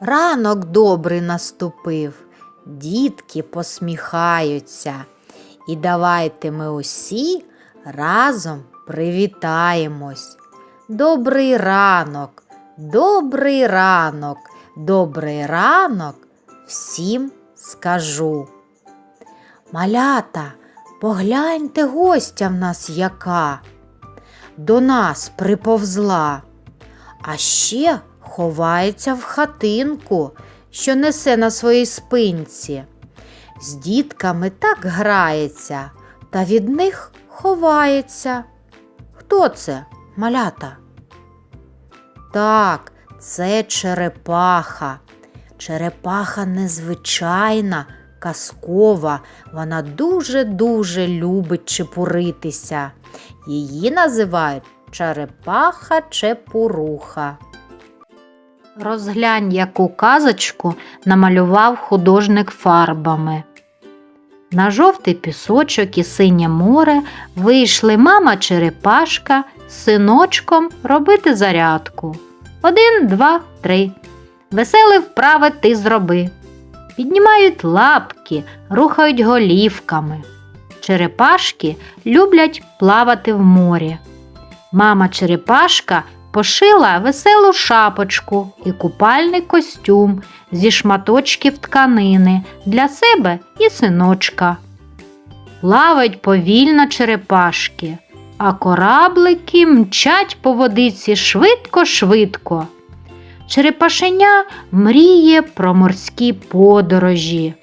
Ранок добрий наступив, дітки посміхаються. І давайте ми усі разом привітаємось. Добрий ранок, добрий ранок, добрий ранок всім скажу. Малята, погляньте гостя в нас яка до нас приповзла, а ще ховається в хатинку, що несе на своїй спинці. З дітками так грається, та від них ховається. Хто це, малята? Так, це черепаха. Черепаха незвичайна, казкова, вона дуже-дуже любить чепуритися. Її називають черепаха чепуруха. Розглянь, яку казочку намалював художник фарбами. На жовтий пісочок і синє море вийшли мама черепашка з синочком робити зарядку. Один, два, три. Веселі вправи ти зроби. Піднімають лапки, рухають голівками. Черепашки люблять плавати в морі. Мама черепашка пошила веселу шапочку і купальний костюм зі шматочків тканини для себе і синочка. Плавають повільно черепашки, а кораблики мчать по водиці швидко-швидко. Черепашеня мріє про морські подорожі.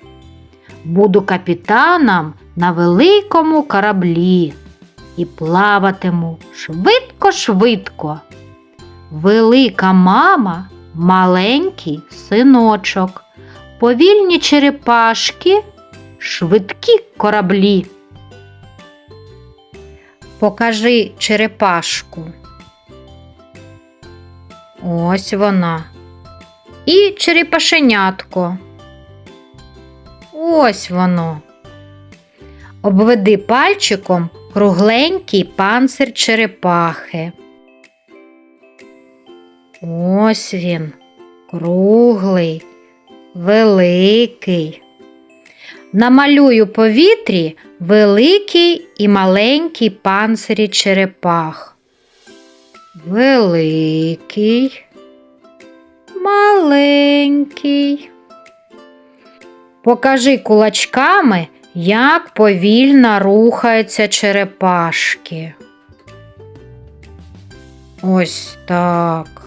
Буду капітаном на великому кораблі і плаватиму швидко-швидко. Велика мама, маленький синочок, повільні черепашки, швидкі кораблі. Покажи черепашку. Ось вона. І черепашенятко. Ось воно. Обведи пальчиком кругленький панцир черепахи. Ось він, круглий, великий. Намалюю повітрі великий і маленький панцирі черепах. Великий, маленький. Покажи кулачками, як повільно рухаються черепашки. Ось так.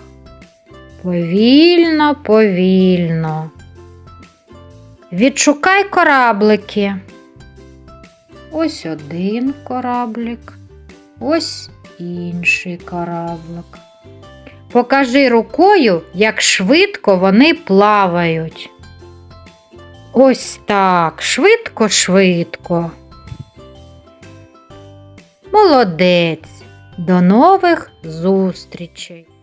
Повільно, повільно. Відшукай кораблики. Ось один кораблик, ось інший кораблик. Покажи рукою, як швидко вони плавають. Ось так, швидко-швидко. Молодець. До нових зустрічей!